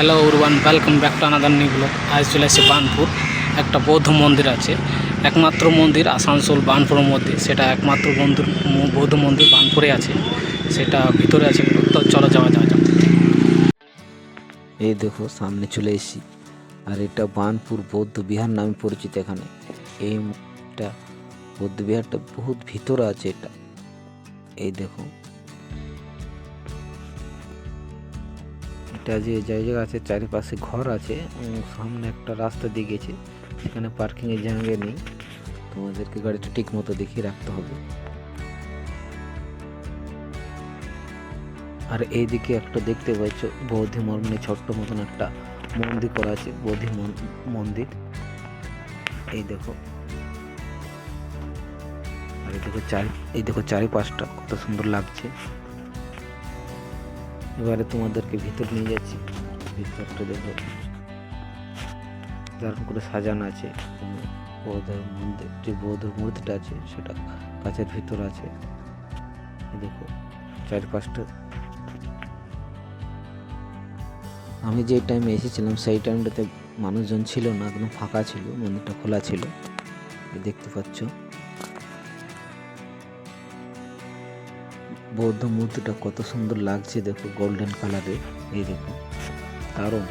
Hello urban welcome back to another new আজ চলে এসেছে বার্নপুর একটা বৌদ্ধ মন্দির আছে। একমাত্র মন্দির আসানসোল বার্নপুরের মধ্যে। সেটা একমাত্র মন্দির বৌদ্ধ মন্দির বার্নপুরে আছে। সেটা ভিতরে আছে তো, চলো যাওয়া যাওয়া যাক। এই দেখো, সামনে চলে এসেছি। আর এটা বানপুর বৌদ্ধ বিহার নামে পরিচিত এখানে। এইটা বৌদ্ধ বিহারটা বহুত ভিতরে আছে এটা। এই দেখো এটা যে জায়গা আছে, চারিপাশে ঘর আছে সামনে একটা রাস্তা দিয়ে গেছে এখানে পার্কিংয়ের জায়গা নেই। তোমাদেরকে গাড়িটা ঠিক মতো দেখিয়ে রাখতে হবে। আর এইদিকে একটা দেখতে পাচ্ছ, বৌদ্ধ মর্মে ছোট্ট মতন একটা মন্দির করা আছে, বৌদ্ধি মন- মন্দির। এই দেখো। আর এই দেখো চারি, এই দেখো চারিপাশটা কত সুন্দর লাগছে। এবারে তোমাদেরকে ভিতর নিয়ে যাচ্ছি। ভিতরটা দেখো। দারুণ করে সাজানো আছে। উম, বৌদ্ধ মন্দির যে বৌদ্ধ মূর্তিটা আছে সেটা কাছের ভিতর আছে। দেখো চারিপাশটা। আমি যে টাইমে এসেছিলাম সেই টাইমটাতে মানুষজন ছিল না একদম ফাঁকা ছিল মন্দিরটা খোলা ছিল। দেখতে পাচ্ছ। বৌদ্ধ মূর্তিটা কত সুন্দর লাগছে দেখো গোল্ডেন কালারের এই দেখো। দারুণ।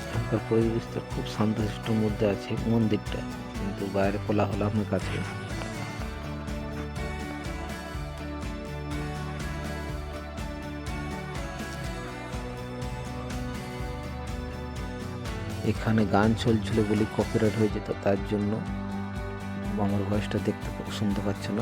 এখানকার পরিবেশটা খুব শান্তশিষ্টর মধ্যে আছে, মন্দিরটা। কিন্তু বাইরে খোলা হলো আপনার কাছে। এখানে গান চলছিল বলে কপিরাইট হয়ে যেত তার জন্য আমার ভয়েসটা দেখতে খুব শুনতে পাচ্ছিল